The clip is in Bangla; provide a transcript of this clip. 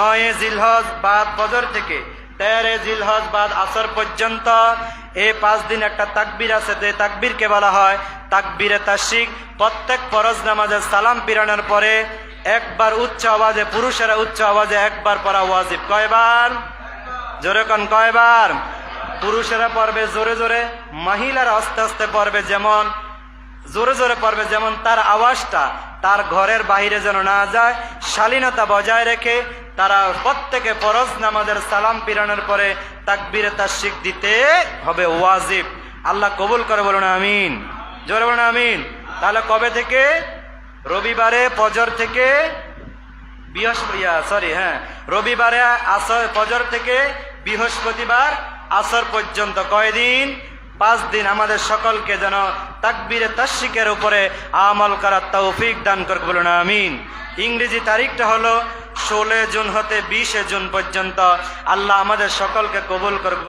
নয় জিলহজ বাদ ফজর থেকে তেরে জিলহজ বাদ আসর পর্যন্ত। এই পাঁচ দিন একটা তাকবির আছে, যে তাকবীরকে বলা হয় তাকবিরে তাশিক প্রত্যেক ফরজ নামাজের সালাম পিরানোর পরে একবার উচ্চ আওয়াজে, পুরুষেরা উচ্চ আওয়াজে একবার পড়া ওয়াজিব। কয়বার? জোরে কন কয়বার? পুরুষেরা পড়বে জোরে জোরে, মহিলারা আস্তে আস্তে পড়বে যেমন, জোরে জোরে পড়বে যেমন তার আওয়াজটা, তার ঘরের বাহিরে যেন না যায়, শালীনতা বজায় রেখে তারা প্রত্যেকে ফরজ নামাজের সালাম পিরানোর পরে তাকবিরে তাশিক দিতে হবে ওয়াজিব। আল্লাহ কবুল করে বলুন, আমিন। জোরে বলুন, আমিন। তাহলে কবে থেকে? রবিবারে ফজর থেকে বৃহস্পতি সরি হ্যাঁ। রবিবারে আসর ফজর থেকে বৃহস্পতিবার আসর পর্যন্ত কয়দিন? পাঁচ দিন। আমাদের সকলকে যেন তাকবিরে তাস্বিকের উপরে আমল করার তৌফিক দান করবে বলুন, আমিন। ইংরেজি তারিখটা হলো ষোলো জুন হতে বিশে জুন পর্যন্ত আল্লাহ আমাদের সকলকে কবুল করবে